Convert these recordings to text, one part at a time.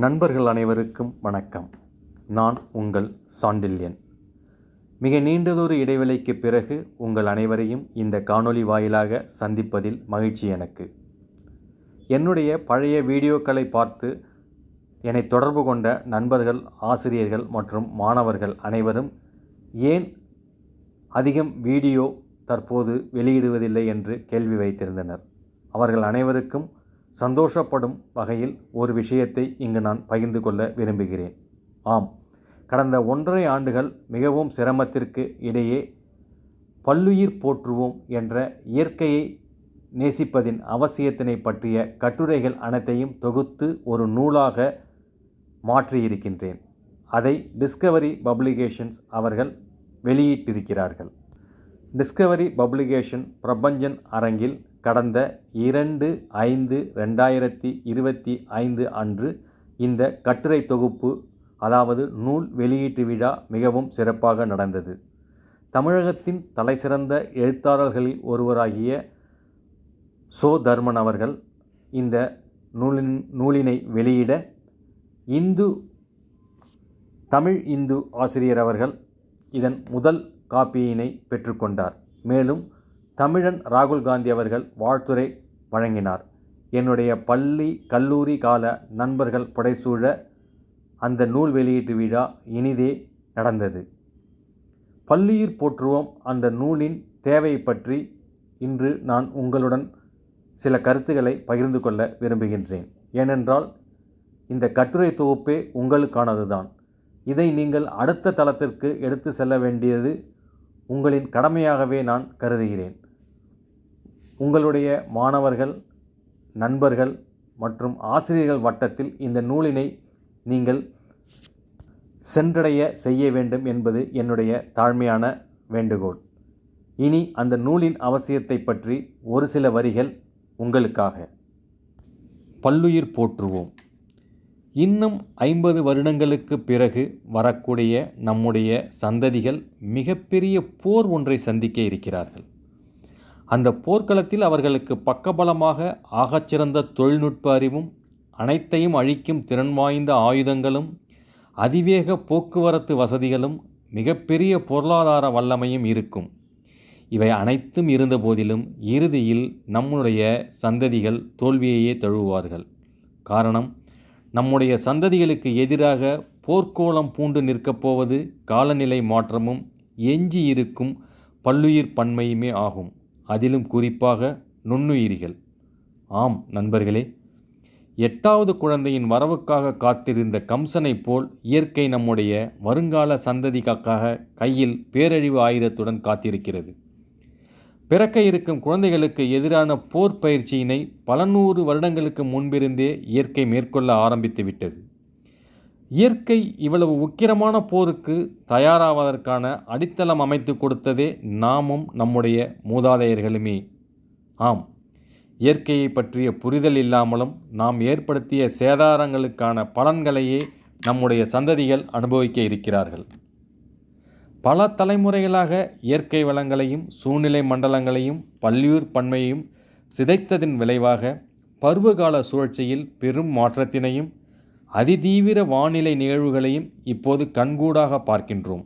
நண்பர்கள் அனைவருக்கும் வணக்கம். நான் உங்கள் சாண்டில்யன். மிக நீண்டதொரு இடைவெளிக்கு பிறகு உங்கள் அனைவரையும் இந்த காணொளி வாயிலாக சந்திப்பதில் மகிழ்ச்சி எனக்கு. என்னுடைய பழைய வீடியோக்களை பார்த்து என்னை தொடர்பு கொண்ட நண்பர்கள் ஆசிரியர்கள் மற்றும் மாணவர்கள் அனைவரும் ஏன் அதிகம் வீடியோ தற்போது வெளியிடுவதில்லை என்று கேள்வி வைத்திருந்தனர். அவர்கள் அனைவருக்கும் சந்தோஷப்படும் வகையில் ஒரு விஷயத்தை இங்கு நான் பகிர்ந்து கொள்ள விரும்புகிறேன். ஆம் கடந்த ஒன்றரை ஆண்டுகள் மிகவும் சிரமத்திற்கு இடையே பல்லுயிர் போற்றுவோம் என்ற இயற்கையை நேசிப்பதின் அவசியத்தினை பற்றிய கட்டுரைகள் அனைத்தையும் தொகுத்து ஒரு நூலாக மாற்றியிருக்கின்றேன். அதை டிஸ்கவரி பப்ளிகேஷன்ஸ் அவர்கள் வெளியிட்டிருக்கிறார்கள். டிஸ்கவரி பப்ளிகேஷன் பிரபஞ்சன் அரங்கில் கடந்த இரண்டு ஐந்து ரெண்டாயிரத்தி இருபத்தி ஐந்து அன்று இந்த கட்டுரை தொகுப்பு அதாவது நூல் வெளியீட்டு விழா மிகவும் சிறப்பாக நடந்தது. தமிழகத்தின் தலைசிறந்த எழுத்தாளர்களில் ஒருவராகிய சோ தர்மன் அவர்கள் இந்த நூலின் நூலினை வெளியிட இந்து தமிழ் இந்து ஆசிரியர் அவர்கள் இதன் முதல் காப்பியினை பெற்றுக்கொண்டார். மேலும் தமிழன் ராகுல் காந்தி அவர்கள் வாழ்த்துரை வழங்கினார். என்னுடைய பள்ளி கல்லூரி கால நண்பர்கள் புடைசூழ அந்த நூல் வெளியீட்டு விழா இனிதே நடந்தது. பள்ளியிற் போற்றுவோம் அந்த நூலின் தேவை பற்றி இன்று நான் உங்களுடன் சில கருத்துக்களை பகிர்ந்து கொள்ள விரும்புகின்றேன். ஏனென்றால் இந்த கட்டுரை தொகுப்பே உங்களுக்கானதுதான். இதை நீங்கள் அடுத்த தளத்திற்கு எடுத்து செல்ல வேண்டியது உங்களின் கடமையாகவே நான் கருதுகிறேன். உங்களுடைய மாணவர்கள் நண்பர்கள் மற்றும் ஆசிரியர்கள் வட்டத்தில் இந்த நூலினை நீங்கள் சென்றடைய செய்ய வேண்டும் என்பது என்னுடைய தாழ்மையான வேண்டுகோள். இனி அந்த நூலின் அவசியத்தை பற்றி ஒரு சில வரிகள் உங்களுக்காக. பல்லுயிர் போற்றுவோம். இன்னும் ஐம்பது வருடங்களுக்கு பிறகு வரக்கூடிய நம்முடைய சந்ததிகள் மிகப்பெரிய போர் ஒன்றை சந்திக்க இருக்கிறார்கள். அந்த போர்க்களத்தில் அவர்களுக்கு பக்கபலமாக ஆகச்சிறந்த தொழில்நுட்ப அறிவும் அனைத்தையும் அழிக்கும் திறன் வாய்ந்த ஆயுதங்களும் அதிவேக போக்குவரத்து வசதிகளும் மிகப்பெரிய பொருளாதார வல்லமையும் இருக்கும். இவை அனைத்தும் இருந்தபோதிலும் இறுதியில் நம்முடைய சந்ததிகள் தோல்வியையே தழுவுவார்கள். காரணம் நம்முடைய சந்ததிகளுக்கு எதிராக போர்க்கோளம் பூண்டு நிற்கப் போவது காலநிலை மாற்றமும் எஞ்சி இருக்கும் பல்லுயிர் பன்மையுமே ஆகும். அதிலும் குறிப்பாக நுண்ணுயிரிகள். ஆம் நண்பர்களே எட்டாவது குழந்தையின் வரவுக்காக காத்திருந்த கம்சனைப் போல் இயற்கை நம்முடைய வருங்கால சந்ததிக்காக கையில் பேரழிவு ஆயுதத்துடன் காத்திருக்கிறது. பிறக்க இருக்கும் குழந்தைகளுக்கு எதிரான போர் பயிற்சியினை பல நூறு வருடங்களுக்கு முன்பிருந்தே இயற்கை மேற்கொள்ள ஆரம்பித்து விட்டது. இயற்கை இவ்வளவு உக்கிரமான போருக்கு தயாராவதற்கான அடித்தளம் அமைத்து கொடுத்ததே நாமும் நம்முடைய மூதாதையர்களுமே. ஆம் இயற்கையை பற்றிய புரிதல் இல்லாமலும் நாம் ஏற்படுத்திய சேதாரங்களுக்கான பலன்களையே நம்முடைய சந்ததிகள் அனுபவிக்க இருக்கிறார்கள். பல தலைமுறைகளாக இயற்கை வளங்களையும் சூழ்நிலை மண்டலங்களையும் பல்லுயிர் பன்மையையும் சிதைத்ததின் விளைவாக பருவகால சுழற்சியில் பெரும் மாற்றத்தினையும் அதிதீவிர வானிலை நிகழ்வுகளையும் இப்போது கண்கூடாக பார்க்கின்றோம்.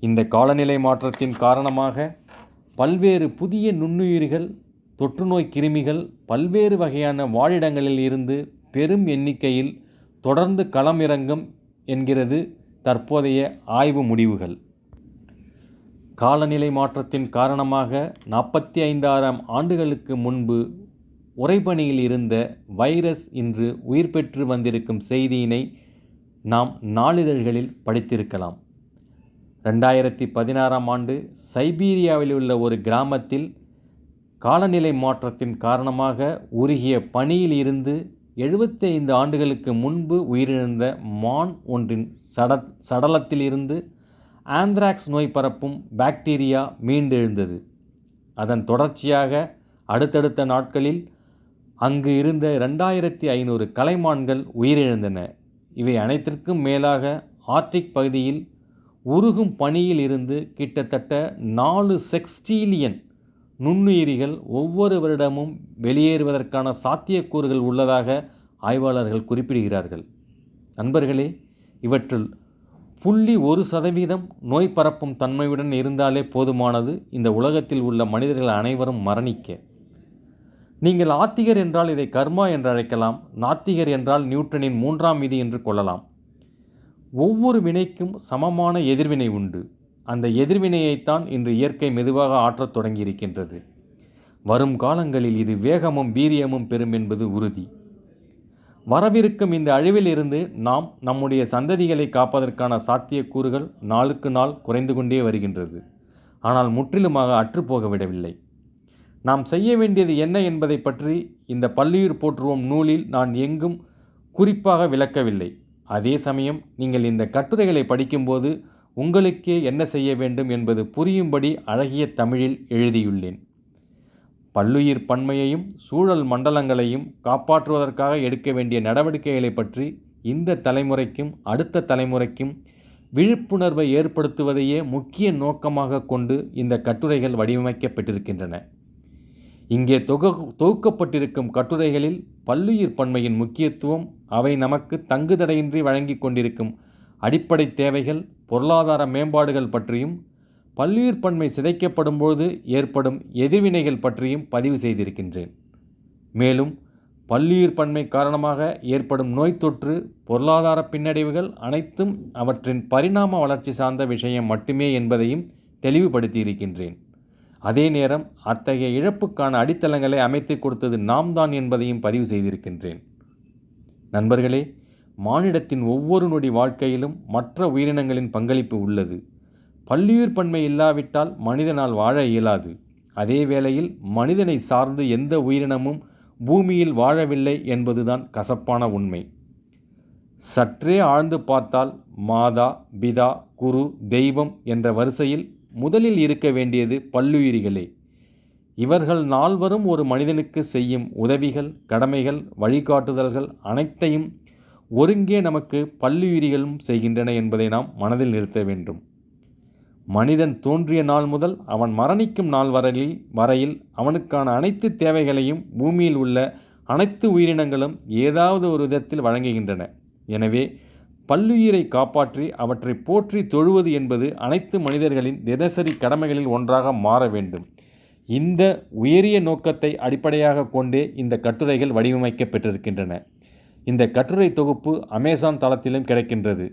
இந்த காலநிலை மாற்றத்தின் காரணமாக பல்வேறு புதிய நுண்ணுயிரிகள் தொற்றுநோய் கிருமிகள் பல்வேறு வகையான வாழிடங்களில் இருந்து பெரும் எண்ணிக்கையில் தொடர்ந்து களமிறங்கும் என்கிறது தற்போதைய ஆய்வு முடிவுகள். காலநிலை மாற்றத்தின் காரணமாக நாற்பத்தி ஐந்தாயிரம் ஆண்டுகளுக்கு முன்பு உறைபனியில் இருந்த வைரஸ் இன்று உயிர் பெற்று வந்திருக்கும் செய்தியினை நாம் நாளிதழ்களில் படித்திருக்கலாம். ரெண்டாயிரத்தி பதினாறாம் ஆண்டு சைபீரியாவில் உள்ள ஒரு கிராமத்தில் காலநிலை மாற்றத்தின் காரணமாக உருகிய பனியில் இருந்து எழுபத்தைந்து ஆண்டுகளுக்கு முன்பு உயிரிழந்த மான் ஒன்றின் சட சடலத்திலிருந்து ஆந்த்ராக்ஸ் நோய் பரப்பும் பாக்டீரியா மீண்டெழுந்தது. அதன் தொடர்ச்சியாக அடுத்தடுத்த நாட்களில் அங்கு இருந்த ரெண்டாயிரத்தி ஐநூறு கலைமான்கள் உயிரிழந்தன. இவை அனைத்திற்கும் மேலாக ஆர்டிக் பகுதியில் உருகும் பணியில் இருந்து கிட்டத்தட்ட நாலு செக்ஸ்டீலியன் நுண்ணுயிரிகள் ஒவ்வொரு வருடமும் வெளியேறுவதற்கான சாத்தியக்கூறுகள் உள்ளதாக ஆய்வாளர்கள் குறிப்பிடுகிறார்கள். நண்பர்களே இவற்றில் புள்ளி ஒரு சதவீதம் நோய் பரப்பும் தன்மையுடன் இருந்தாலே போதுமானது இந்த உலகத்தில் உள்ள மனிதர்கள் அனைவரும் மரணிக்க. நீங்கள் ஆத்திகர் என்றால் இதை கர்மா என்று அழைக்கலாம் நாத்திகர் என்றால் நியூட்டனின் மூன்றாம் விதி என்று கொள்ளலாம். ஒவ்வொரு வினைக்கும் சமமான எதிர்வினை உண்டு. அந்த எதிர்வினையைத்தான் இன்று இயற்கை மெதுவாக ஆற்றத் தொடங்கியிருக்கின்றது. வரும் காலங்களில் இது வேகமும் வீரியமும் பெறும் என்பது உறுதி. வரவிருக்கும் இந்த அழிவிலிருந்து நாம் நம்முடைய சந்ததிகளை காப்பதற்கான சாத்தியக்கூறுகள் நாளுக்கு நாள் குறைந்து கொண்டே வருகின்றது. ஆனால் முற்றிலுமாக அற்றுப்போக விடவில்லை நாம் செய்ய வேண்டியது என்ன என்பதை பற்றி இந்த பள்ளியூர் போற்றுவோம் நூலில் நான் எங்கும் குறிப்பாக விளக்கவில்லை. அதே சமயம் நீங்கள் இந்த கட்டுரைகளை படிக்கும்போது உங்களுக்கே என்ன செய்ய வேண்டும் என்பது புரியும்படி அழகிய தமிழில் எழுதியுள்ளேன். பல்லுயிர் பன்மையையும் சூழல் மண்டலங்களையும் காப்பாற்றுவதற்காக எடுக்க வேண்டிய நடவடிக்கைகளை பற்றி இந்த தலைமுறைக்கும் அடுத்த தலைமுறைக்கும் விழிப்புணர்வை ஏற்படுத்துவதையே முக்கிய நோக்கமாக கொண்டு இந்த கட்டுரைகள் வடிவமைக்கப்பட்டிருக்கின்றன. இங்கே தொகு தொகுக்கப்பட்டிருக்கும் கட்டுரைகளில் பல்லுயிர் பன்மையின் முக்கியத்துவம் அவை நமக்கு தங்குதடையின்றி வழங்கி கொண்டிருக்கும் அடிப்படை தேவைகள் பொருளாதார மேம்பாடுகள் பற்றியும் பல்லுயிர் பன்மை சிதைக்கப்படும்போது ஏற்படும் எதிர்வினைகள் பற்றியும் பதிவு செய்திருக்கின்றேன். மேலும் பல்லுயிர் பன்மை காரணமாக ஏற்படும் நோய் தொற்று பொருளாதார பின்னடைவுகள் அனைத்தும் அவற்றின் பரிணாம வளர்ச்சி சார்ந்த விஷயம் மட்டுமே என்பதையும் தெளிவுபடுத்தியிருக்கின்றேன். அதே நேரம் அத்தகைய இழப்புக்கான அடித்தளங்களை அமைத்து கொடுத்தது நாம் தான் என்பதையும் பதிவு செய்திருக்கின்றேன். நண்பர்களே மானிடத்தின் ஒவ்வொரு நொடி வாழ்க்கையிலும் மற்ற உயிரினங்களின் பங்களிப்பு உள்ளது. பல்லுயிர் பன்மை இல்லாவிட்டால் மனிதனால் வாழ இயலாது. அதே வேளையில் மனிதனை சார்ந்து எந்த உயிரினமும் பூமியில் வாழவில்லை என்பதுதான் கசப்பான உண்மை. சற்றே ஆழ்ந்து பார்த்தால் மாதா பிதா குரு தெய்வம் என்ற வரிசையில் முதலில் இருக்க வேண்டியது பல்லுயிரிகளே. இவர்கள் நால்வரும் ஒரு மனிதனுக்கு செய்யும் உதவிகள் கடமைகள் வழிகாட்டுதல்கள் அனைத்தையும் ஒருங்கே நமக்கு பல்லுயிரிகளும் செய்கின்றன என்பதை நாம் மனதில் நிறுத்த வேண்டும். மனிதன் தோன்றிய நாள் முதல் அவன் மரணிக்கும் நாள் வரையில் வரையில் அவனுக்கான அனைத்து தேவைகளையும் பூமியில் உள்ள அனைத்து உயிரினங்களும் ஏதாவது ஒரு விதத்தில் வழங்குகின்றன. எனவே பல்லுயிரை காப்பாற்றி அவற்றை போற்றி தொழுவது என்பது அனைத்து மனிதர்களின் தினசரி கடமைகளில் ஒன்றாக மாற வேண்டும். இந்த உயரிய நோக்கத்தை அடிப்படையாக கொண்டே இந்த கட்டுரைகள் வடிவமைக்கப்பட்டிருக்கின்றன இந்த கட்டுரை தொகுப்பு அமேசான் தளத்திலும் கிடைக்கின்றது.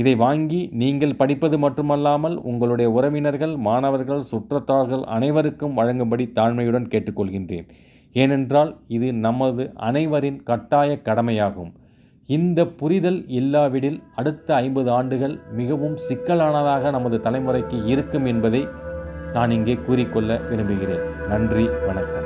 இதை வாங்கி நீங்கள் படிப்பது மட்டுமல்லாமல் உங்களுடைய உறவினர்கள் மாணவர்கள் சுற்றத்தார்கள் அனைவருக்கும் வழங்கும்படி தாழ்மையுடன் கேட்டுக்கொள்கின்றேன். ஏனென்றால் இது நமது அனைவரின் கட்டாய கடமையாகும். இந்த புரிதல் இல்லாவிடில் அடுத்த ஐம்பது ஆண்டுகள் மிகவும் சிக்கலானதாக நமது தலைமுறைக்கு இருக்கும் என்பதை நான் இங்கே கூறிக்கொள்ள விரும்புகிறேன். நன்றி வணக்கம்.